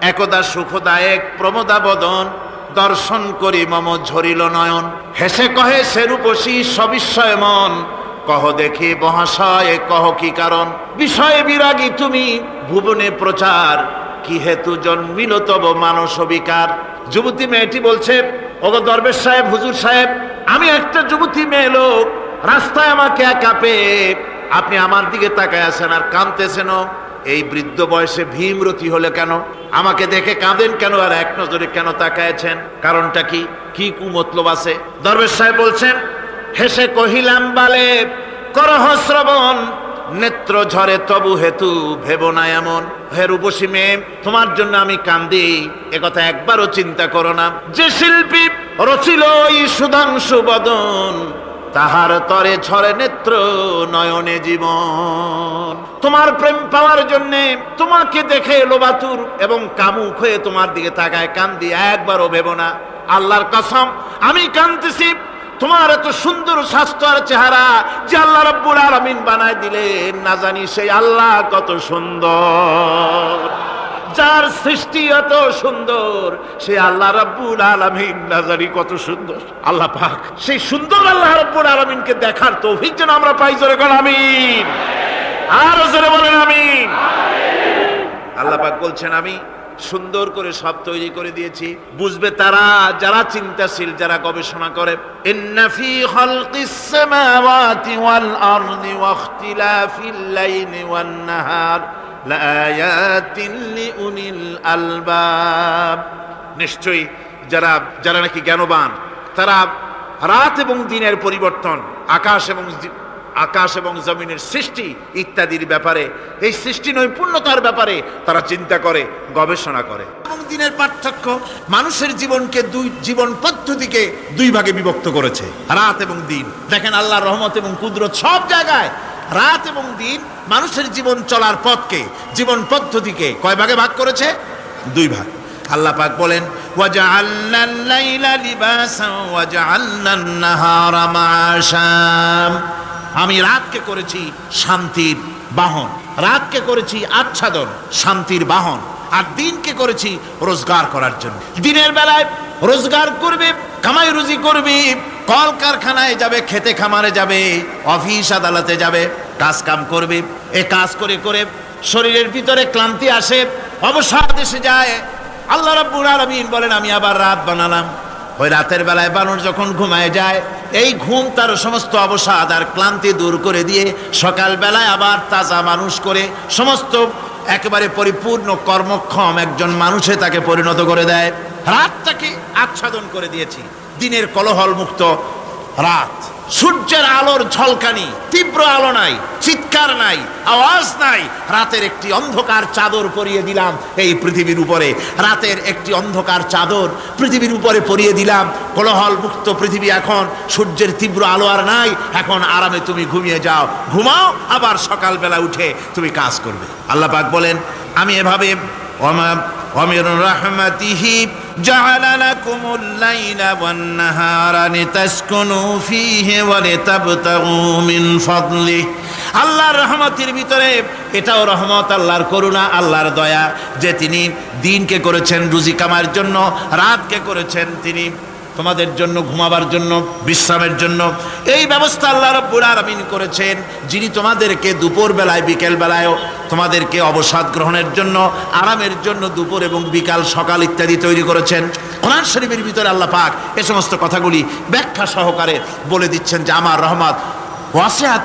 একদা সুখদায়ক প্রমোদা বদন দর্শন করি মম ঝরিল নয়ন। হেসে কহে সেরূপসী সবিস্ময় মন, কহ দেখি মহাশয়, কহ কি কারণ? বিষয়ে বিরাগী তুমি, ভুবনে প্রচার, কি হেতু জন্মিল তব মানস বিকার যুবতী মেয়েটি বলছে, ওগো দরবেশ সাহেব, হুজুর সাহেব, আমি একটা যুবতী মেয়ে লোক, রাস্তায় আমাকে একা পেয়ে, আপনি আমার দিকে তাকায় আছেন আর কাঁদতেছেন এই বৃদ্ধ বয়সে ভীমরতি হলে কেন? আমাকে দেখে কাঁদেন কেন আর এক নজরে কেন তাকায়ছেন? কারণটা কি? কি কুমতলব আছে? দরবেশ সাহেব বলছেন, হেসে কহিলাম, বালে, করহ শ্রবণ, নেত্র ঝরে তবু হেতু ভেব না এমন। হে রূপসী মেয়ে, তোমার জন্য আমি কান্দি একথা একবারও চিন্তা করো না। যে শিল্পী রচিল এই সুধাংশু বদন তাহার তরে ছড়ে নেত্র নয়নে জীবন। তোমার প্রেম পাওয়ার জন্যে তোমাকে দেখে লোবাতুর এবং কামুক হয়ে তোমার দিকে তাকায় কান্দি একবারও ভেব না। আল্লাহর কসম, আমি কান্দতেছি তোমার এত সুন্দর স্বাস্থ্য আর চেহারা যে আল্লাহ রব্বুল আলামিন বানায় দিলেন, না জানি সেই আল্লাহ কত সুন্দর। যার সৃষ্টি এত সুন্দর। সে আল্লাহ রব্বুল আলামিন, না জানি কত সুন্দর। আল্লাহ পাক, সেই সুন্দর আল্লাহ রব্বুল আলামিনকে দেখার তৌফিক যেন আমরা পাই। জোরে কর আমিন। আর জোরে বলেন আমিন। আল্লাহ পাক বলছেন, আমি সুন্দর করে সব তৈরি করে দিয়েছি। বুঝবে তারা, যারা চিন্তাশীল, যারা গবেষণা করে। ইন্না ফি খালকিস সামাওয়াতি ওয়াল আলবাব। নিশ্চয়ই যারা যারা নাকি জ্ঞানবান, তারা রাত এবং দিনের পরিবর্তন, আকাশ এবং আকাশ এবং জমিনের সৃষ্টি ইত্যাদির ব্যাপারে, এই সৃষ্টি নৈপুণ্যতার ব্যাপারে তারা চিন্তা করে, গবেষণা করে। এবং দিনের পার্থক্য মানুষের জীবনকে দুই, জীবন পদ্ধতিকে দুই ভাগে বিভক্ত করেছে, রাত এবং দিন। দেখেন আল্লাহ রহমত এবং কুদরত সব জায়গায়, রাত এবং দিন মানুষের জীবন চলার পথকে, জীবন পদ্ধতিকে কয় ভাগে ভাগ করেছে? দুই ভাগ। আল্লাহ পাক বলেন আমি রাতকে করেছি শান্তির বাহন, রাতকে করেছি আচ্ছাদন, শান্তির বাহন, আর দিনকে করেছি রোজগার করার জন্য। দিনের বেলায় রোজগার করবে, কামাই রুজি করবে কল কারখানায় যাবে, খেতে খামারে যাবে, অফিস আদালতে যাবে, কাজ কাম করবে। এ কাজ করে করে শরীরের ভিতরে ক্লান্তি আসে অবসাদ এসে যায়। আল্লাহ রাব্বুল আলামিন বলেন, আমি আবার রাত বানালাম। ওই রাতের বেলায় বানর যখন ঘুমায় যায়, এই ঘুম তার সমস্ত অবসাদ আর ক্লান্তি দূর করে দিয়ে সকাল বেলায় আবার তাজা মানুষ করে সমস্ত একেবারে পরিপূর্ণ কর্মক্ষম একজন মানুষে তাকে পরিণত করে দেয়। রাতটাকে আচ্ছাদন করে দিয়েছি। দিনের কলহল মুক্ত রাত। সূর্যের আলোর ঝলকানি, তীব্র আলো নাই, চিৎকার নাই, আওয়াজ নাই। রাতের একটি অন্ধকার চাদর পরিয়ে দিলাম এই পৃথিবীর উপরে। রাতের একটি অন্ধকার চাদর পৃথিবীর উপরে পরিয়ে দিলাম। কোলাহল মুক্ত পৃথিবী এখন, সূর্যের তীব্র আলো আর নাই। এখন আরামে তুমি ঘুমিয়ে যাও। ঘুমাও, আবার সকালবেলা উঠে তুমি কাজ করবে। আল্লাহ পাক বলেন, আমি এভাবে ومن رحمته جعل لكم الليل والنهار لتسكنوا فيه ولتبتغوا من فضله আল্লাহর রহমতের ভিতরে এটাও রহমত আল্লাহর করুণা আল্লাহর দয়া যে তিনি দিনকে করেছেন রুজি কামার জন্য রাতকে করেছেন তিনি তোমাদের জন্য, ঘুমাবার জন্য, বিশ্রামের জন্য। এই ব্যবস্থা আল্লাহ রব্বুল আলামিন করেছেন, যিনি তোমাদেরকে দুপুর বেলায় বিকেল বেলায়ও তোমাদেরকে অবসাদ গ্রহণের জন্য, আরামের জন্য দুপুর এবং বিকাল, সকাল ইত্যাদি তৈরি করেছেন। কোরআন শরীফের ভিতরে আল্লাহ পাক এ সমস্ত কথাগুলি ব্যাখ্যা সহকারে বলে দিচ্ছেন যে, আমার রহমত, ওয়াসিয়াত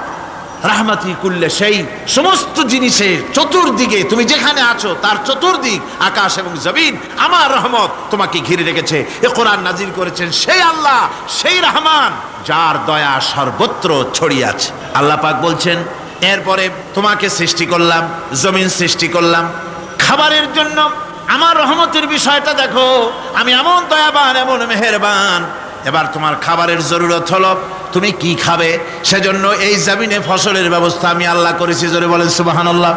রাহমাতি কুল্লে সেই সমস্ত জিনিসের চতুর্দিকে তুমি যেখানে আছো, তার চতুর্দিক আকাশ এবং জমিন, আমার রহমত তোমাকে ঘিরে রেখেছে। এ কোরআন নাজির করেছেন সেই আল্লাহ, সেই রহমান, যার দয়া সর্বত্র ছড়িয়ে আছে। আল্লাহ পাক বলছেন, এরপরে তোমাকে সৃষ্টি করলাম, জমিন সৃষ্টি করলাম। খাবারের জন্য আমার রহমতের বিষয়টা দেখো। আমি এমন দয়াবান, এমন মেহেরবান এবার তোমার খাবারের জরুরত হলো, তুমি কি খাবে? সেজন্য এই জমিনে ফসলের ব্যবস্থা আমি আল্লাহ করেছি, জোরে বলেন সুবাহান আল্লাহ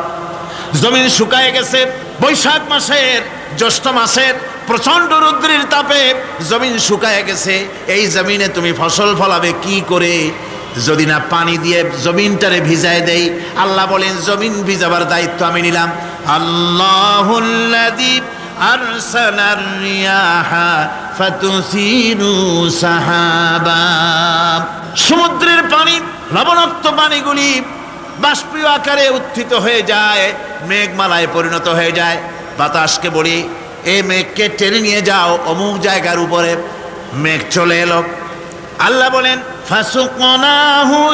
জমিন শুকায় গেছে, বৈশাখ মাসের, জ্যৈষ্ঠ মাসের, প্রচণ্ড রুদ্রির তাপে জমিন শুকায় গেছে। এই জমিনে তুমি ফসল ফলাবে কি করে? যদি না পানি দিয়ে জমিনটারে ভিজায় দেই, আল্লাহ বলেন, জমিন ভিজাবার দায়িত্ব আমি নিলাম। আল্লাহ সমুদ্রের পানি, লবণাক্ত পানিগুলি বাষ্পীয় আকারে উত্থিত হয়ে যায়, মেঘমালায় পরিণত হয়ে যায়। বাতাসকে বলি এই মেঘকে টেনে নিয়ে যাও, অমুক জায়গার উপরে। মেঘ চলে এলো। আল্লাহ বলেন, ফাসুকনাহু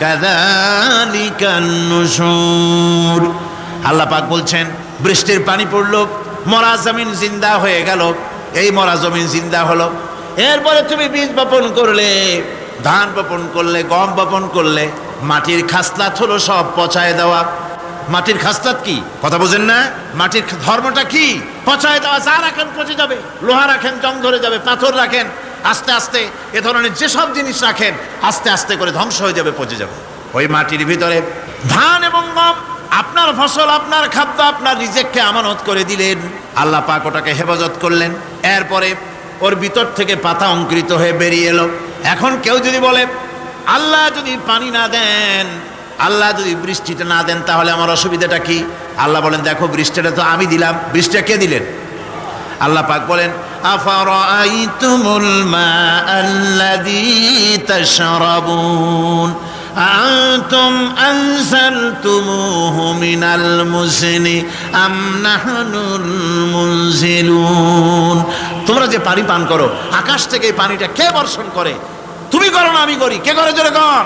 কাদালিকান্নুসুর আল্লাহ বলছেন, বৃষ্টির পানি পড়ল, মরা জমিন জিন্দা হয়ে গেল। এই মরা জমিন জিন্দা হলো। এরপরে তুমি বীজ বপন করলে, ধান বপন করলে, গম বপন করলে, মাটির খাসলাত হলো সব পচায় দেওয়া। মাটির খাস্তাত কি? কথা বোঝেন না? মাটির ধর্মটা কি? পচায় দেওয়া যা রাখেন পচে যাবে লোহা রাখেন জং ধরে যাবে, পাথর রাখেন আস্তে আস্তে এ ধরনের যেসব জিনিস রাখেন, আস্তে আস্তে করে ধ্বংস হয়ে যাবে, পচে যাবে। ওই মাটির ভিতরে ধান এবং গম, আপনার ফসল, আপনার খাদ্য, আপনার রিজেককে আমানত করে দিলেন। আল্লাহ পাক ওটাকে হেফাজত করলেন। এরপরে ওর ভিতর থেকে পাতা অঙ্কুরিত হয়ে বেরিয়ে এলো। এখন কেউ যদি বলে, আল্লাহ যদি পানি না দেন, আল্লাহ যদি বৃষ্টিটা না দেন, তাহলে আমার অসুবিধাটা কি? আল্লাহ বলেন, দেখো, বৃষ্টিটা তো আমি দিলাম। বৃষ্টিটা কে দিলেন? আল্লাহ পাক বলেন, আফারাইতুমুল মা আল্লাযী তাশরাবুন? আনতুম আনজালতুমুহু মিনাল মুজনি আম নাহনুল মুনজিলুন? তোমরা যে পানি পান করো, আকাশ থেকে এই পানিটা কে বর্ষণ করে? তুমি করো না, আমি করি। কে করে জোরে কর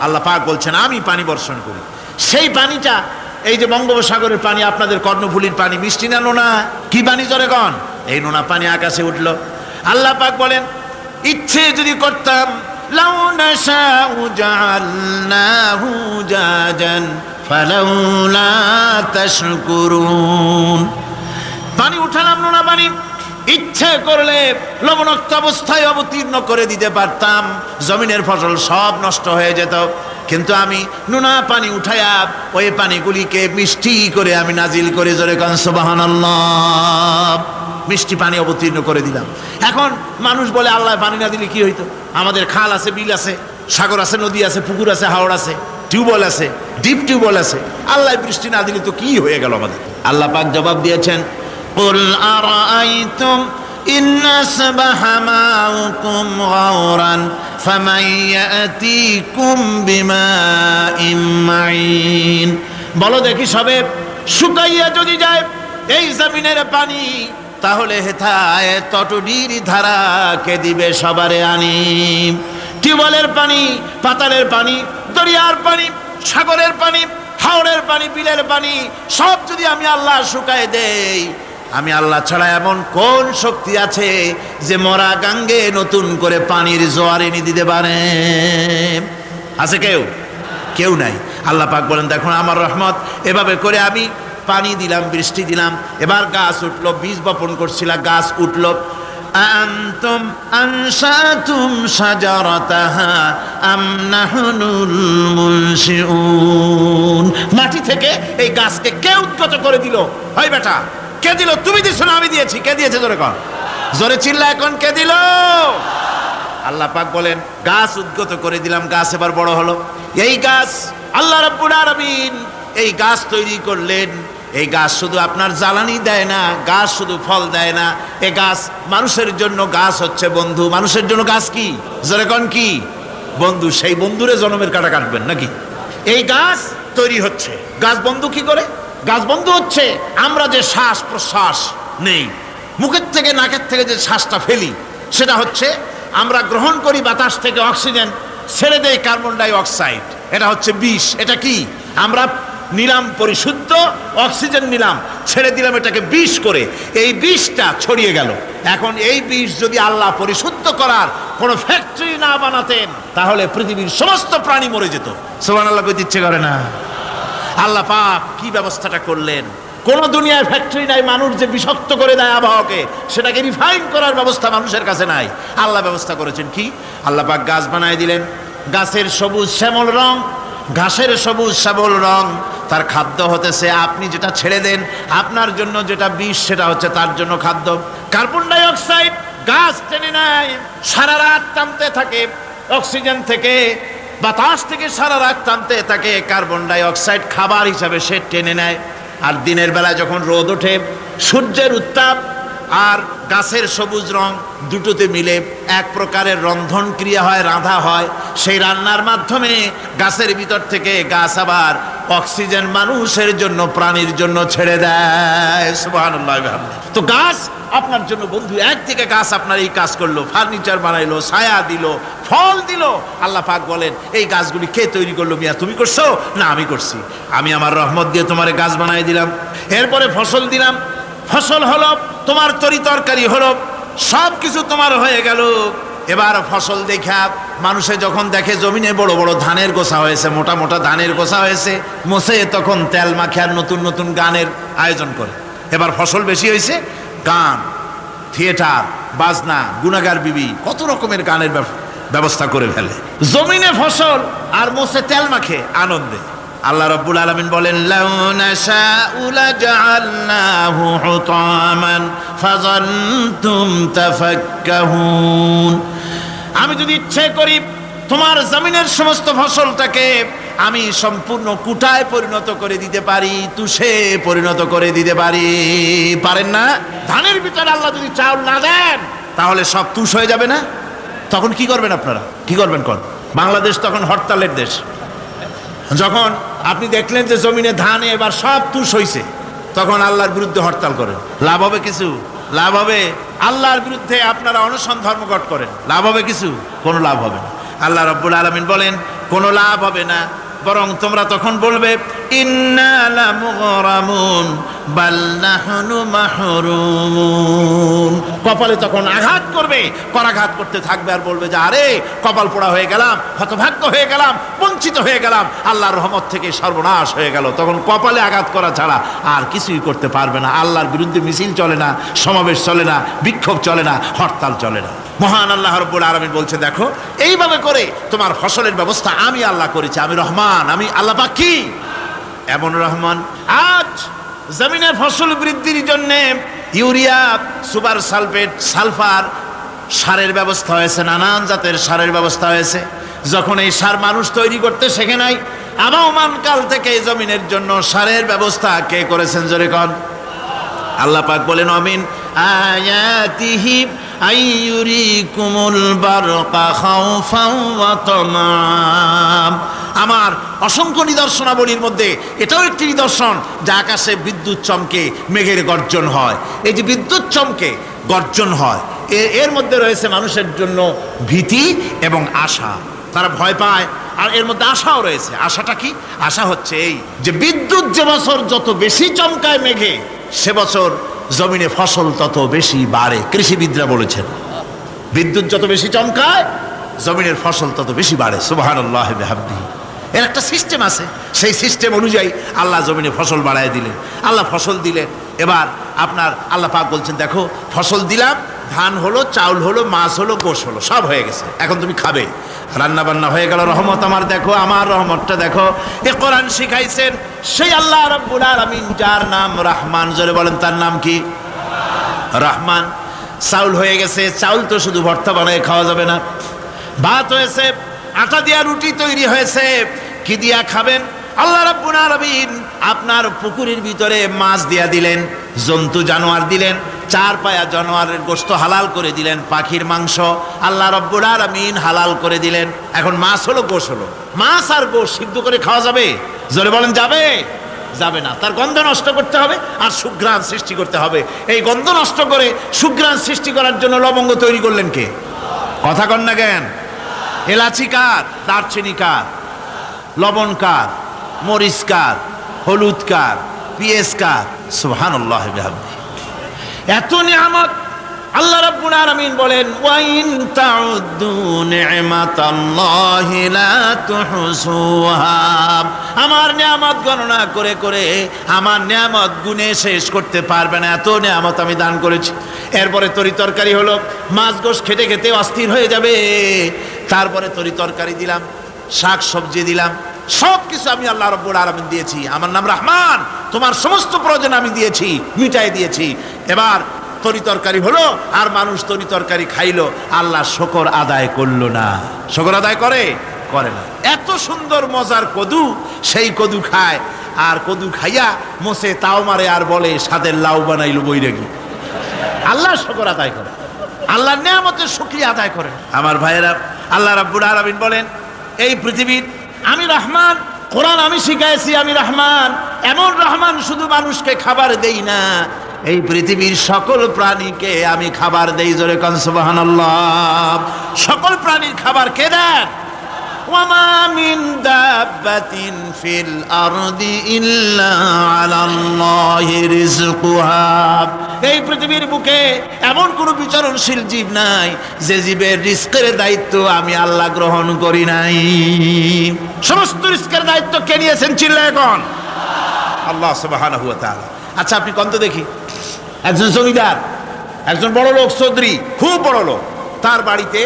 আল্লাহ পাক বলছেন, আমি পানি বর্ষণ করি। সেই পানিটা এই যে বঙ্গোপসাগরের পানি, আপনাদের কর্ণফুলির পানি, মিষ্টি না নোনা? কি পানি চলে কন? এই নোনা পানি আকাশে উঠল। আল্লাহ পাক বলেন, ইচ্ছে যদি করতাম পানি উঠালাম নোনা পানি। ইচ্ছে করলে লবণাক্ত অবস্থায় অবতীর্ণ করে দিতে পারতাম। জমিনের ফসল সব নষ্ট হয়ে যেত। কিন্তু আমি নোনা পানি উঠাইয়া ওই পানিগুলিকে মিষ্টি করে আমি নাজিল করে জোরে কনসবাহান মিষ্টি পানি অবতীর্ণ করে দিলাম। এখন মানুষ বলে, আল্লাহ, পানি না দিলে কি হইতো? আমাদের খাল আছে, বিল আছে, সাগর আছে, নদী আছে, পুকুর আছে, হাওড় আছে, টিউবওয়েল আছে, ডিপ টিউবওয়েল আছে। আল্লাহ বৃষ্টি না দিলে তো কি হয়ে গেল আমাদের? আল্লাহ পাক জবাব দিয়েছেন قل أرأيتم إن أصبح ماؤكم غورا فمن يأتيكم بماء معين বলো দেখি সবে শুকাইয়া যদি যায় এই জমিনের পানি তাহলে হেথায় তটডির ধারা কে দিবে সবারে আনি টিউবওয়েলের পানি পাতালের পানি দরিয়ার পানি সাগরের পানি হাওড়ের পানি বিলের পানি সব যদি আমি আল্লাহ শুকায় দেই আমি আল্লাহ ছাড়া এমন কোন শক্তি আছে যে মরা গাঙ্গে নতুন করে পানির জোয়ার এনে দিতে পারে আছে কেউ কেউ নাই আল্লাহ পাক বলেন দেখুন আমার রহমত এভাবে করে আমি পানি দিলাম বৃষ্টি দিলাম এবার গাছ উঠলো বীজ বপন করছিলাম গাছ উঠলো أأنتم أنشأتم شجرتها أم نحن المنشئون মাটি থেকে এই গাছকে কে উদ্গত করে দিল হয় বেটা কে দিল? তুমি দিছো না, আমি দিয়েছি। কে দিয়েছে জোরে কর জোরে চিল্লা এখন, কে দিল? আল্লাহ পাক বলেন, গাছ উদ্গত করে দিলাম, গাছ এবার বড় হলো। এই গাছ আল্লাহ রাব্বুল আলামিন এই গাছ তৈরি করলেন। এই গাছ শুধু আপনার জ্বালানি দেয় না, গাছ শুধু ফল দেয় না। এই গাছ মানুষের জন্য গাছ হচ্ছে বন্ধু। মানুষের জন্য গাছ কি? যেরকম কি? বন্ধু, সেই বন্ধুরে জন্মের কাটা কাটবেন নাকি? এই গাছ তৈরি হচ্ছে। গাছ বন্ধু কি করে? গাছ বন্ধ হচ্ছে, আমরা যে শ্বাস প্রশ্বাস নেই। মুখের থেকে নাকের থেকে যে শ্বাসটা ফেলি, সেটা হচ্ছে আমরা গ্রহণ করি বাতাস থেকে অক্সিজেন, ছেড়ে দেয় কার্বন ডাই অক্সাইড এটা হচ্ছে বিষ। এটা কি? আমরা নিলাম পরিশুদ্ধ অক্সিজেন নিলাম, ছেড়ে দিলাম এটাকে বিষ করে। এই বিষটা ছড়িয়ে গেল। এখন এই বিষ যদি আল্লাহ পরিশুদ্ধ করার কোনো ফ্যাক্টরি না বানাতেন, তাহলে পৃথিবীর সমস্ত প্রাণী মরে যেত। সোমান আল্লাহ ইচ্ছে করে না। আল্লাহ পাক কি ব্যবস্থাটা করলেন? কোন দুনিয়ায় ফ্যাক্টরি নাই, মানুষ যে বিষাক্ত করে দেয় আবহাওয়াকে, সেটাকে রিফাইন করার ব্যবস্থা মানুষের কাছে নাই। আল্লাহ ব্যবস্থা করেছেন কি? আল্লাহ পাক গাছ বানায় দিলেন। গাছের সবুজ শ্যামল রং, ঘাসের সবুজ শ্যামল রং। তার খাদ্য হতেছে, আপনি যেটা ছেড়ে দেন, আপনার জন্য যেটা বিষ, সেটা হচ্ছে তার জন্য খাদ্য। কার্বন ডাই অক্সাইড গাছ টেনে নেয়, সারা রাত টানতে থাকে, অক্সিজেন থেকে বাতাস থেকে সারা রাত টানতে তাকে কার্বন ডাইঅক্সাইড খাবার হিসাবে সে টেনে নেয়। আর দিনের বেলা যখন রোদ ওঠে, সূর্যের উত্তাপ আর গাছের সবুজ রং দুটোতে মিলে এক প্রকারের রন্ধন ক্রিয়া হয়, রাঁধা হয়। সেই রান্নার মাধ্যমে গাছের ভিতর থেকে গাছ আবার অক্সিজেন মানুষের জন্য, প্রাণীর জন্য ছেড়ে দেয়। তো গাছ আপনার জন্য বন্ধু একদিকে গাছ আপনার এই কাজ করল, ফার্নিচার বানাইলো, ছায়া দিল, ফল দিল। আল্লাহ পাক বলেন, এই গাছগুলি কে তৈরি করল মিয়া? তুমি করছ? না, আমি করছি। আমি আমার রহমত দিয়ে তোমার গাছ বানাই দিলাম। এরপরে ফসল দিলাম। ফসল হলো, তোমার তরি তরকারি হলো, সব কিছু তোমার হয়ে গেল। এবার ফসল দেখা, মানুষে যখন দেখে জমিনে বড় বড় ধানের গোছা হয়েছে, মোটা মোটা ধানের গোছা হয়েছে মোসে তখন তেল মাখে আর নতুন নতুন গানের আয়োজন করে। এবার ফসল বেশি হয়েছে, গান, থিয়েটার, বাজনা গুনাগার বিবি, কত রকমের গানের ব্যবস্থা করে ফেলে। জমিনে ফসল আর মোসে তেল মাখে আনন্দে। আল্লাহ রব্বুল আলমিন বলেন আমি যদি ইচ্ছে করি তোমার জমিনের সমস্ত ফসলটাকে আমি সম্পূর্ণ কুটায় পরিণত করে দিতে পারি, তুষে পরিণত করে দিতে পারি। পারেন না? ধানের ভিতরে আল্লাহ যদি চাউল না দেন, তাহলে সব তুষ হয়ে যাবে না? তখন কি করবেন আপনারা? কি করবেন কোন? বাংলাদেশ তখন হরতালের দেশ। যখন আপনি দেখলেন যে জমিনে ধানে এবার সব তুষ হয়েছে তখন আল্লাহর বিরুদ্ধে হরতাল করেন। লাভ হবে কিছু? লাভ হবে। আল্লাহর বিরুদ্ধে আপনারা অনশন ধর্মঘট করেন। লাভ হবে কিছু? কোনো লাভ হবে না। আল্লাহ রব্বুল আলমিন বলেন, কোনো লাভ হবে না। বরং তোমরা তখন বলবে কপালে তখন আঘাত করবে করাঘাত করতে থাকবে আর বলবে যে, আরে, কপাল পোড়া হয়ে গেলাম, হতভাগ্য হয়ে গেলাম, বঞ্চিত হয়ে গেলাম, আল্লাহর রহমত থেকে সর্বনাশ হয়ে গেল। তখন কপালে আঘাত করা ছাড়া আর কিছুই করতে পারবে না। আল্লাহর বিরুদ্ধে মিছিল চলে না, সমাবেশ চলে না, বিক্ষোভ চলে না, হরতাল চলে না। মহান আল্লাহ রব্বুল আলমিন বলছে, দেখো, এইভাবে করে তোমার ফসলের ব্যবস্থা আমি আল্লাহ করেছি। আমি রহমান, আমি আল্লাহ কি এমন রহমান, আজ জমিনে ফসল বৃদ্ধির জন্য ইউরিয়া, সুপার সালফেট, সালফার সারের ব্যবস্থা হয়েছে, নানান জাতের সারের ব্যবস্থা হয়েছে। যখন এই সার মানুষ তৈরি করতে শেখে নাই, আবহমান কাল থেকে এই জমিনের জন্য সারের ব্যবস্থা কে করেছেন জোরে কন? আল্লাহ পাক বলেন, অমিন আয়াতিহি আমার অসংখ্য নিদর্শনাবলীর মধ্যে এটাও একটি নিদর্শন যা আকাশে বিদ্যুৎ চমকে মেঘের গর্জন হয়। এই যে বিদ্যুৎ চমকে গর্জন হয় এর মধ্যে রয়েছে মানুষের জন্য ভীতি এবং আশা। তারা ভয় পায়, আর এর মধ্যে আশাও রয়েছে। আশাটা কি? আশা হচ্ছে এই যে বিদ্যুৎ যে বছর যত বেশি চমকায় মেঘে, সে বছর জমিনে ফসল তত বেশি বাড়ে, কৃষিবিদরা বলেছেন। বিদ্যুৎ যত বেশি চমকায়, জমিনের ফসল তত বেশি বাড়ে। সুবাহান আল্লাহ এর একটা সিস্টেম আছে। সেই সিস্টেম অনুযায়ী আল্লাহ জমিনে ফসল বাড়ায় দিলেন। আল্লাহ ফসল দিলেন। এবার আপনার আল্লাহ পাক বলছেন, দেখো, ফসল দিলাম ধান হলো, চাউল হলো, মাছ হলো, গোশ হলো, সব হয়ে গেছে। এখন তুমি খাবে। রান্না বান্না হয়ে গেল, রহমত আমার দেখো, আমার রহমতটা দেখো। এ কোরআন শিখাইছেন, সেই আল্লাহ রব্বুল আলামিন, যার নাম রহমান। জোরে বলেন, তার নাম কি? রহমান। চাউল হয়ে গেছে, চাউল তো শুধু ভর্তা বানায় খাওয়া যাবে না। ভাত হয়েছে, আটা দিয়া রুটি তৈরি হয়েছে। কি দিয়া খাবেন? আল্লাহ রাব্বুল আলামিন আপনার পুকুরের ভিতরে মাছ দিয়া দিলেন, জন্তু জানোয়ার দিলেন চার পায়া জানোয়ারের গোস্ত হালাল করে দিলেন, পাখির মাংস। আল্লাহ রব্বুল আলামিন হালাল করে দিলেন। এখন মাছ হলো, গোশ হলো। মাছ আর গোশ সিদ্ধ করে খাওয়া যাবে? জোরে বলেন, যাবে? যাবে না। তার গন্ধ নষ্ট করতে হবে আর সুঘ্রাণ সৃষ্টি করতে হবে। এই গন্ধ নষ্ট করে সুঘ্রাণ সৃষ্টি করার জন্য লবঙ্গ তৈরি করলেন কে? কথা কন না জ্ঞান এলাচি কার? দারচিনি কার? লবণ কার? মরিচ কার? হলুদ কার? পিএস কার? সুহান আল্লাহ এত নিয়ামত। আল্লাহ রাব্বুল আলামিন বলেন, ওয়াইন তাউদ্দু নি'মাতাল্লাহি লা তুহসুহা। আমার নিয়ামত গণনা করে করে আমার নিয়ামত গুণে শেষ করতে পারবে না। এত নিয়ামত আমি দান করেছি। এরপরে তরি তরকারি হলো, মাছ গোশ খেতে খেতে অস্থির হয়ে যাবে। তারপরে তরি তরকারি দিলাম, শাক সবজি দিলাম সব কিছু আমি আল্লাহ রব্বুল আলমিন দিয়েছি। আমার নাম রহমান। তোমার সমস্ত প্রয়োজন আমি দিয়েছি, মিটাই দিয়েছি। এবার তরি তরকারি হলো আর মানুষ তরি তরকারি খাইলো। আল্লাহ শকর আদায় করল না। শকর আদায় করে? করে না। এত সুন্দর মজার কদু, সেই কদু খায়। আর কদু খাইয়া মোসে তাও মারে আর বলে, সাদের লাউ বানাইলো বৈরাগী। আল্লাহ শকর আদায় করে। আল্লাহ নিয়ামতের শুক্রিয়া আদায় করেন আমার ভাইয়েরা, আল্লাহ রাব্বুল আলামিন বলেন, এই পৃথিবীর আমি রহমান, কোরআন আমি শিখাইছি, আমি রহমান। এমন রহমান শুধু মানুষকে খাবার দেই না। এই পৃথিবীর সকল প্রাণীকে আমি খাবার দেই, জোরে কনসবাহান সকল প্রাণীর খাবার কে দেন? وما من دابة في الأرض إلا على الله رزقها এই পৃথিবীর বুকে এমন কোনো বিচরণশীল জীব নাই যে জীবের রিস্কের দায়িত্ব আমি আল্লাহ গ্রহণ করি নাই সমস্ত রিস্কের দায়িত্ব কে নিয়েছেন চিল্লা এখন আল্লাহ সুবহানাহু ওয়া তাআলা আচ্ছা আপনি কন্ত দেখি একজন জমিদার একজন বড় লোক চৌধুরী খুব বড় লোক তার বাড়িতে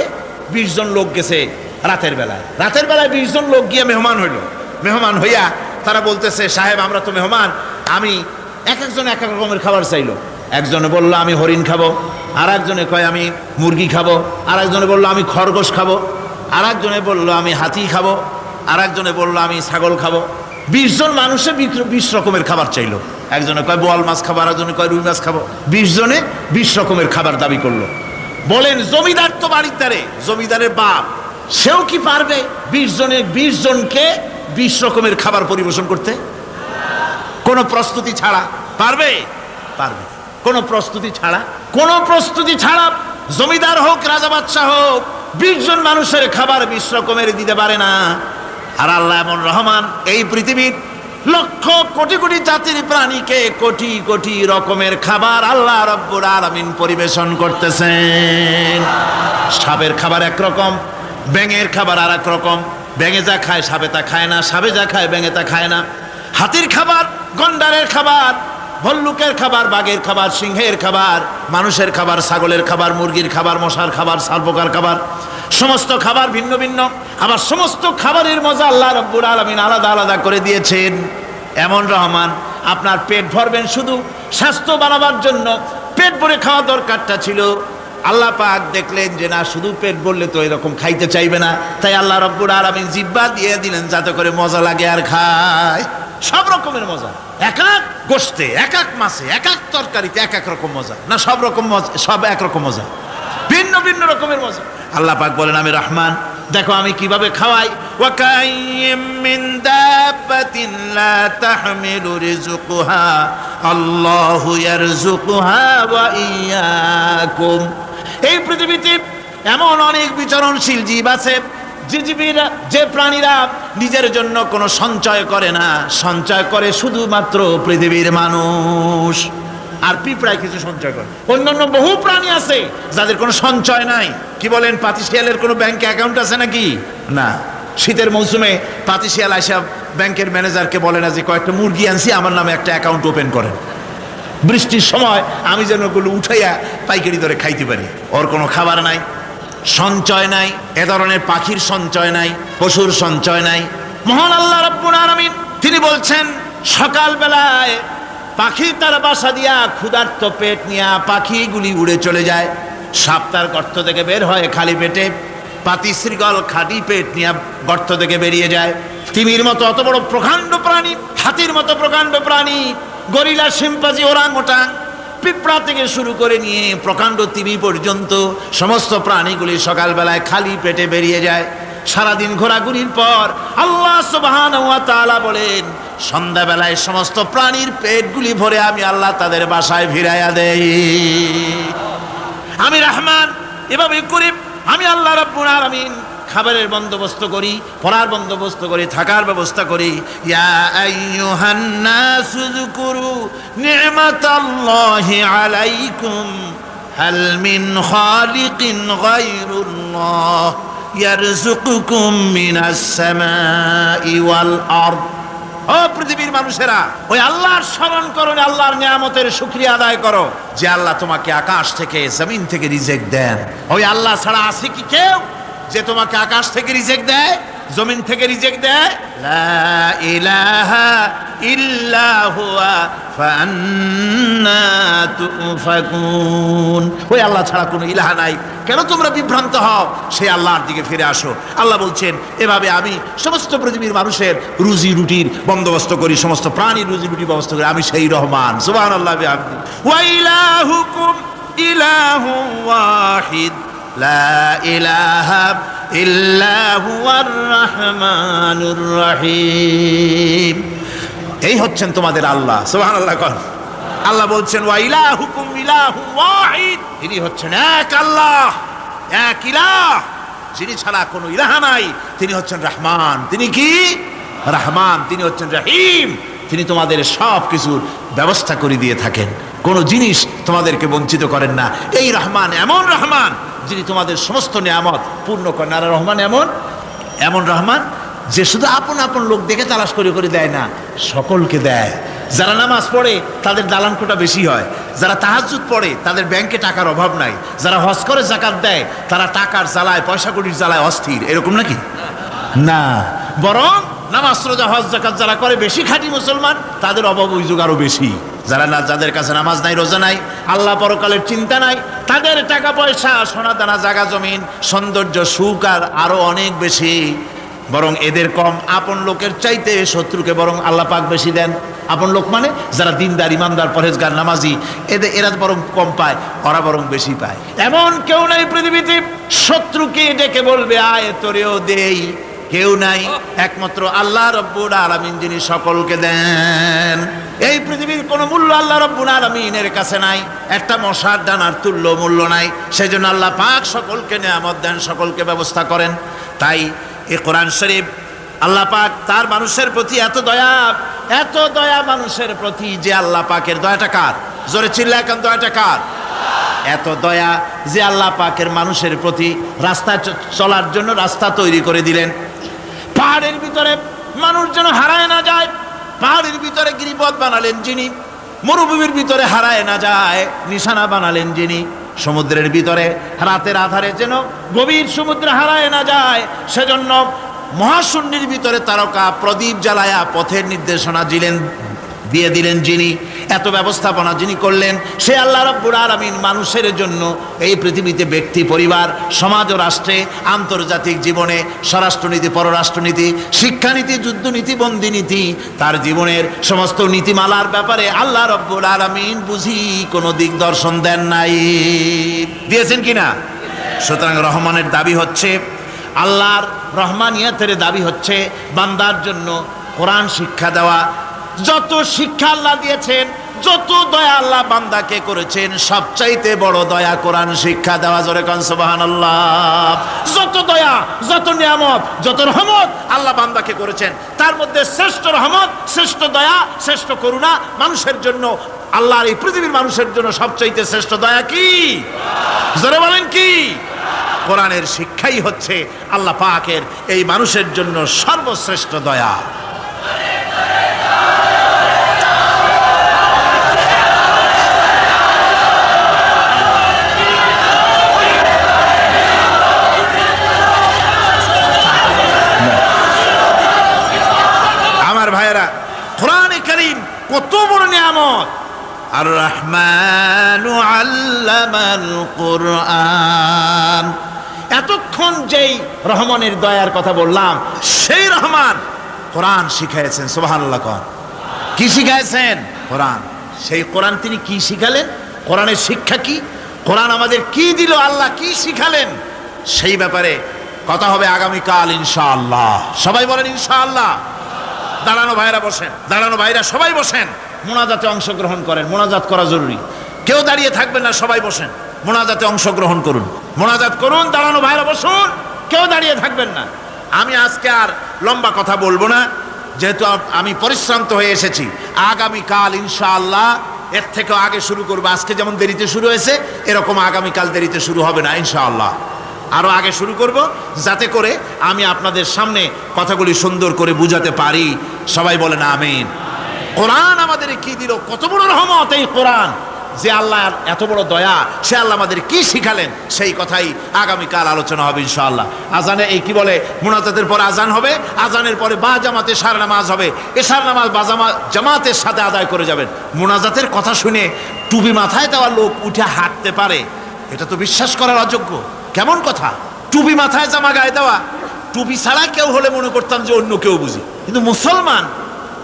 বিশ জন লোক গেছে রাতের বেলায়। রাতের বেলায় বিশ জন লোক গিয়ে মেহমান হইল। মেহমান হইয়া তারা বলতেছে, সাহেব, আমরা তো মেহমান। আমি এক একজন এক এক রকমের খাবার চাইলো। একজনে বলল, আমি হরিণ খাব। আর একজনে কয়, আমি মুরগি খাব। আর একজনে বলল, আমি খরগোশ খাব। আর একজনে বলল, আমি হাতি খাব। আর একজনে বলল, আমি ছাগল খাব। বিশ জন মানুষে বিশ- রকমের খাবার চাইলো। একজনে কয়, বোয়াল মাছ খাব। আর একজনে কয়, রুই মাছ খাব। বিশ জনে বিশ রকমের খাবার দাবি করল। বলেন, জমিদার তো বাড়ির দ্বারে। জমিদারের বাপ সেও কি পারবে বিশ জনের বিশ জনকে বিশ রকমের খাবার পরিবেশন করতে? কোনো প্রস্তুতি ছাড়া। পারবে? পারবে। কোনো প্রস্তুতি ছাড়া। কোনো প্রস্তুতি ছাড়া জমিদার হোক, রাজা বাদশাহ হোক, বিশ জন মানুষের খাবার বিশ রকমের দিতে পারে না। আর আল্লাহ এমন রহমান, এই পৃথিবীর লক্ষ কোটি কোটি জাতির প্রাণীকে কোটি কোটি রকমের খাবার আল্লাহ রব্বুর আলামিন পরিবেশন করতেছেন। সাপের খাবার একরকম ব্যাঙের খাবার আর এক রকম। ব্যাঙে যা খায় সাপে তা খায় না, সাপে যা খায় ব্যাঙে তা খায় না। হাতির খাবার, গন্ডারের খাবার, ভল্লুকের খাবার, বাঘের খাবার, সিংহের খাবার, মানুষের খাবার, ছাগলের খাবার, মুরগির খাবার, মশার খাবার সালপোকার খাবার। সমস্ত খাবার ভিন্ন ভিন্ন। আবার সমস্ত খাবারের মজা আল্লাহ রব্বুর আলমিন আলাদা আলাদা করে দিয়েছেন। এমন রহমান, আপনার পেট ভরবেন শুধু স্বাস্থ্য বানাবার জন্য। পেট ভরে খাওয়া দরকারটা ছিল। আল্লাহ পাক দেখলেন যে না, শুধু পেট বললে তো এরকম খাইতে চাইবে না। তাই আল্লাহ রব্বুর আলমিন জিব্বা দিয়ে দিলেন, যাতে করে মজা লাগে আর খায়। সব রকমের মজা। এক এক গোস্তে এক এক মাছে, এক এক তরকারিতে এক এক রকম মজা। না, সব রকম মজা, সব এক রকম মজা। ভিন্ন ভিন্ন রকমের মজা। আল্লাহ পাক বলেন, আমি রহমান। দেখো, আমি কীভাবে খাওয়াই? আল্লাহু এই পৃথিবীতে এমন অনেক বিচরণশীল জীব আছে যে জীবীরা যে প্রাণীরা নিজের জন্য কোনো সঞ্চয় করে না, সঞ্চয় করে শুধুমাত্র পৃথিবীর মানুষ। আর পিঁপড়ায় কিছু সঞ্চয় করে। অন্যান্য বহু প্রাণী আছে যাদের কোনো সঞ্চয় নাই। কি বলেন, পাতিশিয়ালের কোনো ব্যাংকে অ্যাকাউন্ট আছে নাকি? না। শীতের মৌসুমে পাতিশিয়াল আইসা ব্যাংকের ম্যানেজারকে বলে না যে, কয়েকটা মুরগি আনছি, আমার নামে একটা অ্যাকাউন্ট ওপেন করেন। বৃষ্টির সময় আমি যেন ওগুলো উঠাইয়া পাইকারি দরে খাইতে পারি। ওর কোনো খাবার নাই, সঞ্চয় নাই, এ ধরনের পাখির সঞ্চয় নাই, পশুর সঞ্চয় নাই। মহান আল্লাহ রব্বুল আলামিন, তিনি বলছেন, সকালবেলায় পাখি তার বাসা দিয়া ক্ষুধার্ত পেট নিয়া পাখিগুলি উড়ে চলে যায়। সাপ তার গর্ত থেকে বের হয় খালি পেটে, পাতি শৃগল খালি পেট নিয়ে গর্ত থেকে বেরিয়ে যায়। তিমির মতো অত বড় প্রকাণ্ড প্রাণী, হাতির মতো প্রকাণ্ড প্রাণী গরিলা শিম্পাজি ওরাং ওটাং পিঁপড়া থেকে শুরু করে নিয়ে প্রকাণ্ড তিমি পর্যন্ত সমস্ত প্রাণীগুলি সকালবেলায় খালি পেটে বেরিয়ে যায়। সারাদিন ঘোরাঘুরির পর আল্লাহ সুবহানাহু ওয়া তাআলা বলেন, সন্ধ্যাবেলায় সমস্ত প্রাণীর পেটগুলি ভরে আমি আল্লাহ তাদের বাসায় ফিরাইয়া দেই। আমি রহমান, এভাবে করি, আমি আল্লাহ রাব্বুল আলামিন খাবারের বন্দোবস্ত করি, পড়ার বন্দোবস্ত করি, থাকার ব্যবস্থা করি। আলাইকুম, হাল মিন খালিকিন গায়রুল্লাহ, ইয়ারযুকুকুম মিনাস সামাই ওয়াল আরদ। ও পৃথিবীর মানুষেরা, ওই আল্লাহর স্মরণ করো আল্লাহর নিয়ামতের শুক্রিয়া আদায় করো, যে আল্লাহ তোমাকে আকাশ থেকে, জমিন থেকে রিজেক্ট দেন। ওই আল্লাহ ছাড়া আছে কি কেউ? যে তোমাকে আকাশ থেকে রিজেক্ট দেয়, জমিন থেকে রিজেক্ট দেয় ওই আল্লাহ ছাড়া কোনো ইলাহা নাই। কেন তোমরা বিভ্রান্ত হও? সেই আল্লাহর দিকে ফিরে আসো। আল্লাহ বলছেন, এভাবে আমি সমস্ত পৃথিবীর মানুষের রুজি রুটির বন্দোবস্ত করি, সমস্ত প্রাণীর রুজি রুটির ব্যবস্থা করি। আমি সেই রহমান। সুবাহ আল্লাহ ওয়াইলাহুকুম ইলাহু ওয়াহিদ। এই হচ্ছেন তোমাদের আল্লাহ সোহান আল্লাহ কন। আল্লাহ বলছেন ইলাহুকুম ইলাহু তিনি হচ্ছেন এক আল্লাহ, এক ইলাহ। যিনি ছাড়া কোনো ইলাহা নাই, তিনি হচ্ছেন রহমান। তিনি কি? রহমান। তিনি হচ্ছেন রহিম। তিনি তোমাদের সব কিছুর ব্যবস্থা করে দিয়ে থাকেন। কোনো জিনিস তোমাদেরকে বঞ্চিত করেন না। এই রহমান এমন রহমান যিনি তোমাদের সমস্ত নিয়ামত পূর্ণ করেন। আর রহমান এমন? এমন রহমান যে শুধু আপন আপন লোক দেখে তালাশ করে করে দেয় না, সকলকে দেয়। যারা নামাজ পড়ে, তাদের দালান কোটা বেশি হয়। যারা তাহাজুদ পড়ে, তাদের ব্যাংকে টাকার অভাব নাই। যারা হজ করে, জাকাত দেয়, তারা টাকার জ্বালায়, পয়সা কড়ির জ্বালায় অস্থির। এরকম নাকি? না। বরং নামাজ রোজা, হজ, জাকাত যারা করে, বেশি খাঁটি মুসলমান, তাদের অভাব, অভিযোগ আরও বেশি। যারা না যাদের কাছে নামাজ নাই, রোজা নাই, আল্লাহ পরকালের চিন্তা নাই, তাদের টাকা পয়সা, সোনা দানা, জাগা জমিন, সৌন্দর্য, সুখ আর আরও অনেক বেশি। বরং এদের কম, আপন লোকের চাইতে শত্রুকে বরং আল্লাহ পাক বেশি দেন। আপন লোক মানে যারা দিনদার, ইমানদার পরেজগার নামাজি, এদের এরা বরং কম পায়, ওরা বরং বেশি পায়। এমন কেউ নাই পৃথিবীতে, শত্রুকে ডেকে বলবে, আয় তোরেও দেই। কেউ নাই, একমাত্র আল্লাহ রব্বুল আলমিন যিনি সকলকে দেন। এই পৃথিবীর কোনো মূল্য আল্লাহ রব্বুল আলমিনের কাছে নাই, একটা মশার ডানার তুল্য মূল্য নাই, সেজন্য আল্লাহ পাক সকলকে নেয়ামত দেন, সকলকে ব্যবস্থা করেন। তাই এ কোরআন শরীফ আল্লাহ পাক তার মানুষের প্রতি এত দয়া এত দয়া মানুষের প্রতি যে আল্লাহ পাকের দয়াটা কার? জোরে চিল্লা এখন দয়াটা কার? এত দয়া যে আল্লাহ পাকের মানুষের প্রতি রাস্তা চলার জন্য রাস্তা তৈরি করে দিলেন। পাহাড়ের ভিতরে মানুষ যেন হারায় না যায়, পাহাড়ের ভিতরে গিরিপথ বানালেন যিনি, মরুভূমির ভিতরে হারায় না যায়, নিশানা বানালেন যিনি, সমুদ্রের ভিতরে রাতের আধারে যেন গভীর সমুদ্রে হারায় না যায়, সেজন্য মহাশূন্যের ভিতরে তারকা প্রদীপ জ্বালায়া পথের নির্দেশনা দিলেন, দিয়ে দিলেন যিনি। এত ব্যবস্থাপনা যিনি করলেন, সে আল্লাহ রব্বুর আলমিন মানুষের জন্য এই পৃথিবীতে ব্যক্তি, পরিবার, সমাজ ও রাষ্ট্রে, আন্তর্জাতিক জীবনে, স্বরাষ্ট্রনীতি, পররাষ্ট্রনীতি, শিক্ষানীতি, যুদ্ধনীতি, বন্দিনীতি, তার জীবনের সমস্ত নীতিমালার ব্যাপারে আল্লাহ রব্বুর আলমিন বুঝি কোনো দিক দর্শন দেন নাই। দিয়েছেন কিনা সুতরাং রহমানের দাবি হচ্ছে, আল্লাহর রহমানিয়াতের দাবি হচ্ছে, বান্দার জন্য কোরআন শিক্ষা দেওয়া যত শিক্ষা আল্লাহ দিয়েছেন, যত দয়া আল্লাহ বান্দাকে করেছেন, সবচাইতে বড় দয়া কোরআন শিক্ষা দেওয়া, জোরে কান সুবহানাল্লাহ। যত দয়া, যত নিয়ামত, যত রহমত আল্লাহ বান্দাকে করেছেন, তার মধ্যে শ্রেষ্ঠ রহমত, শ্রেষ্ঠ দয়া, শ্রেষ্ঠ করুণা মানুষের জন্য, আল্লাহর এই পৃথিবীর মানুষের জন্য সবচাইতে শ্রেষ্ঠ দয়া কি? জোরে বলেন কি? কোরআনের শিক্ষাই হচ্ছে আল্লাহ পাকের এই মানুষের জন্য সর্বশ্রেষ্ঠ দয়া। বড় আর রহমান আল্লামাল কোরআন। এতক্ষণ যেই রহমানের দয়ার কথা বললাম সেই রহমান কোরআন শিখাইছেন সুবহানাল্লাহ কর কি শিখাইছেন? কোরআন। সেই কোরআন তিনি কি শিখালেন? কোরআনের শিক্ষা কি? কোরআন আমাদের কি দিল? আল্লাহ কি শিখালেন? সেই ব্যাপারে কথা হবে আগামীকাল ইনশাআল্লাহ। সবাই বলেন ইনশাআল্লাহ। দাঁড়ানো ভাইরা বসেন, দাঁড়ানো ভাইরা সবাই বসেন। মোনাজাতে অংশগ্রহণ করেন, মোনাজাত করা জরুরি। কেউ দাঁড়িয়ে থাকবেন না, সবাই বসেন। মোনাজাতে অংশগ্রহণ করুন। মোনাজাত করুন, দাঁড়ানো ভাইরা বসুন, কেউ দাঁড়িয়ে থাকবেন না। আমি আজকে আর লম্বা কথা বলব না, যেহেতু আমি পরিশ্রান্ত হয়ে এসেছি। আগামীকাল ইনশাআল্লাহ এর থেকেও আগে শুরু করব। আজকে যেমন দেরিতে শুরু হয়েছে, এরকম আগামীকাল দেরিতে শুরু হবে না, ইনশাআল্লাহ। আরও আগে শুরু করব, যাতে করে আমি আপনাদের সামনে কথাগুলি সুন্দর করে বুঝাতে পারি। সবাই বলেন আমিন। কোরআন আমাদের কি দিল? কত বড় রহমত এই কোরআন। যে আল্লাহ এত বড় দয়া, সে আল্লাহ আমাদের কি শিখালেন? সেই কথাই আগামীকাল আলোচনা হবে ইনশাআল্লাহ। আজানে এই কি বলে? মুনাজাতের পর আজান হবে, আজানের পরে বা জামাতে সার নামাজ হবে। এসার নামাজ বা জামা- জামাতের সাথে আদায় করে যাবেন। মুনাজাতের কথা শুনে টুপি মাথায় দেওয়া লোক উঠে হাঁটতে পারে। এটা তো বিশ্বাস করার অযোগ্য। কেমন কথা? টুপি মাথায় জামা গায়ে দেওয়া। টুপি ছাড়া কেউ হলে মনে করতাম যে অন্য কেউ বুঝি। কিন্তু মুসলমান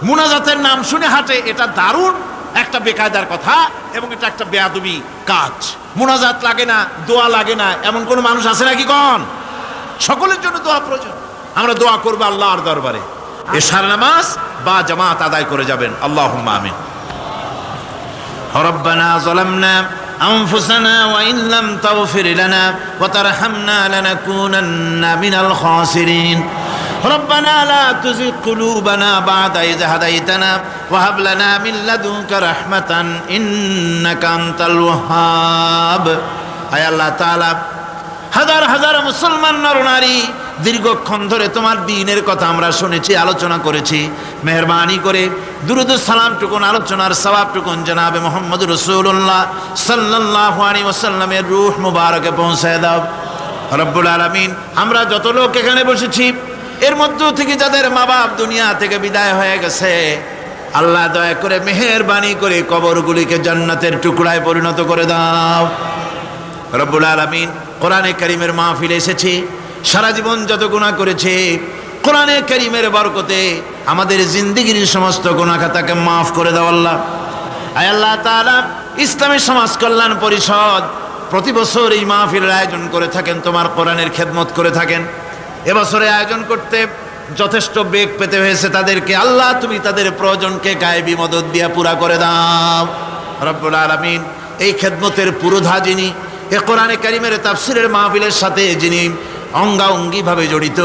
মুনাজাতের নাম শুনে হাঁটে এটা দারুণ একটা বেকায়দার কথা এবং এটা একটা বেয়াদবি কাজ। মোনাজাত লাগে না দোয়া লাগে না এমন কোনো মানুষ আছে নাকি কন? সকলের জন্য দোয়া প্রয়োজন। আমরা দোয়া করব আল্লাহর দরবারে। এশার নামাজ বা জামাত আদায় করে যাবেন। আল্লাহ আমিন। হরব্বানা জলামনা أنفسنا وإن لم تغفر لنا وترحمنا لنكونن من الخاسرين ربنا لا تزغ قلوبنا بعد إذ هديتنا وهب لنا من لدنك رحمة إنك أنت الوهاب أي الله تعالى হাজার হাজার মুসলমান নরনারী দীর্ঘক্ষণ ধরে তোমার দিনের কথা আমরা শুনেছি, আলোচনা করেছি। মেহরবানি করে দুরুদ সালাম টুকুন আলোচনার সবাব টুকুন জানাবে মোহাম্মদ রসুল্লাহ সাল্লাহ ওসাল্লামের রুহ মুবারকে পৌঁছায় দাও। রব্বুল আলমিন, আমরা যত লোক এখানে বসেছি, এর মধ্য থেকে যাদের মা বাপ দুনিয়া থেকে বিদায় হয়ে গেছে, আল্লাহ দয়া করে মেহেরবানি করে কবরগুলিকে জান্নাতের টুকরায় পরিণত করে দাও। রব্বুল আলমিন, কোরআনে করিমের মাহফিলে এসেছি। সারা জীবন যত গুণা করেছে, কোরআনে করিমের বরকতে আমাদের জিন্দিগির সমস্ত গুণা খাতাকে মাফ করে দাও আল্লাহ। আয় আল্লাহ তাআলা, ইসলামী সমাজ কল্যাণ পরিষদ প্রতি বছর এই মাহফিলের আয়োজন করে থাকেন, তোমার কোরআনের খেদমত করে থাকেন। এবছরে আয়োজন করতে যথেষ্ট বেগ পেতে হয়েছে তাদেরকে। আল্লাহ, তুমি তাদের প্রয়োজনকে গায়েবী মদত দিয়া পুরা করে দাও। রব্বুল আলমিন, এই খেদমতের পুরোধা যিনি, এ কোরআনে কারিমের তাফসিরের মাহফিলের সাথে যিনি অঙ্গাঙ্গিভাবে জড়িত।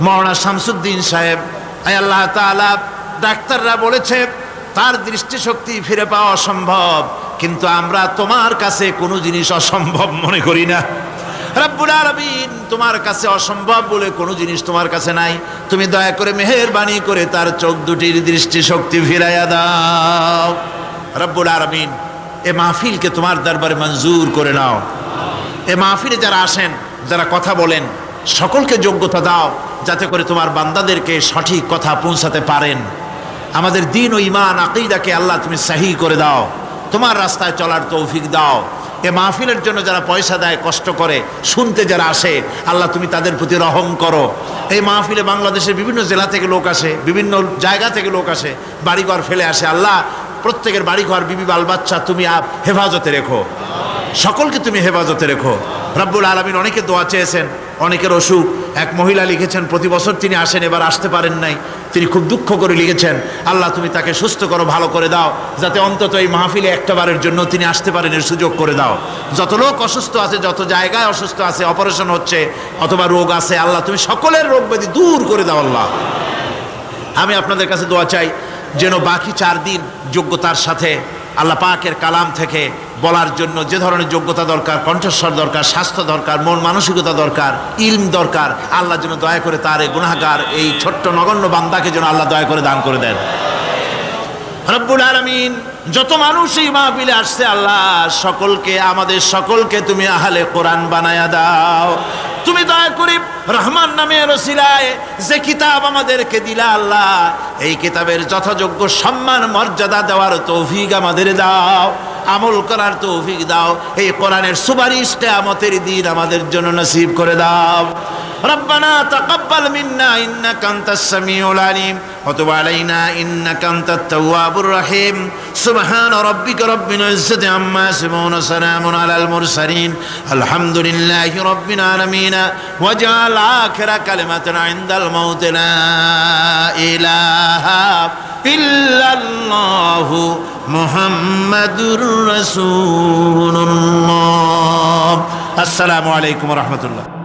মৌলানা শামসুদ্দিন সাহেব, আয় আল্লাহ তাআলা, ডাক্তাররা বলেছে, তার দৃষ্টিশক্তি ফিরে পাওয়া অসম্ভব, কিন্তু আমরা তোমার কাছে কোনো জিনিস অসম্ভব মনে করি না। রব্বুল তোমার কাছে অসম্ভব বলে কোনো জিনিস তোমার কাছে নাই। তুমি দয়া করে মেহেরবানি করে তার চোখ দুটির দৃষ্টিশক্তি ফিরাইয়া দাও। রব্বুল আলামিন, এ মাহফিলকে তোমার দরবারে মঞ্জুর করে নাও। এ মাহফিলে যারা আসেন, যারা কথা বলেন সকলকে যোগ্যতা দাও যাতে করে তোমার বান্দাদেরকে সঠিক কথা পৌঁছাতে পারেন। আমাদের দিন ও ইমান আকিদাকে আল্লাহ তুমি সাহি করে দাও। তোমার রাস্তায় চলার তৌফিক দাও। এ মাহফিলের জন্য যারা পয়সা দেয়, কষ্ট করে, শুনতে যারা আসে, আল্লাহ তুমি তাদের প্রতি রহম করো। এই মাহফিলে বাংলাদেশের বিভিন্ন জেলা থেকে লোক আসে, বিভিন্ন জায়গা থেকে লোক আসে, বাড়িঘর ফেলে আসে। আল্লাহ, প্রত্যেকের বাড়িঘর, বিবি, বাল, বাচ্চা, তুমি হেফাজতে রেখো। সকলকে তুমি হেফাজতে রেখো। রব্বুল আলমিন অনেকে দোয়া চেয়েছেন অনেকের অসুখ এক মহিলা লিখেছেন, প্রতি বছর তিনি আসেন, এবার আসতে পারেন নাই। তিনি খুব দুঃখ করে লিখেছেন, আল্লাহ, তুমি তাকে সুস্থ করো, ভালো করে দাও, যাতে অন্তত এই মাহফিলে একটাবারের জন্য তিনি আসতে পারেন, এর সুযোগ করে দাও। যত লোক অসুস্থ আছে, যত জায়গায় অসুস্থ আছে, অপারেশন হচ্ছে, অথবা রোগ আছে, আল্লাহ, তুমি সকলের রোগ ব্যাধি দূর করে দাও, আল্লাহ। আমি আপনাদের কাছে দোয়া চাই, যেন বাকি চার দিন যোগ্যতার সাথে আল্লাহ পাকের কালাম থেকে বলার জন্য যে ধরনের যোগ্যতা দরকার, কণ্ঠস্বর দরকার, স্বাস্থ্য দরকার, মন মানসিকতা দরকার, ইলম দরকার, আল্লাহ যেন দয়া করে তার এই গুণাগার এই ছোট্ট নগণ্য বান্দাকে যেন আল্লাহ দয়া করে দান করে দেন। রব্বুল আলমিন যত মানুষ এই মাহফিলে আসছে, আল্লাহ, সকলকে, আমাদের সকলকে তুমি আহলে কোরআন বানায়া দাও। তুমি দয়া করে রহমান নামে রসিলায় যে কিতাব আমাদেরকে দিলা, আল্লাহ, এই কিতাবের যথাযোগ্য সম্মান, মর্যাদা দেওয়ার তৌফিক আমাদের দাও। আমল করার তৌফিক দাও। এই কোরআনের সুপারিশটা কেয়ামতের দিন আমাদের জন্য নসিব করে দাও। ربنا تقبل منا إنك أنت السميع العليم وتب علينا إنك أنت التواب الرحيم سبحان ربك رب العزة عما يصفون سلام على المرسلين الحمد لله رب العالمين واجعل آخر كلمة عند الموت لا إله إلا الله محمد رسول الله السلام عليكم ورحمة الله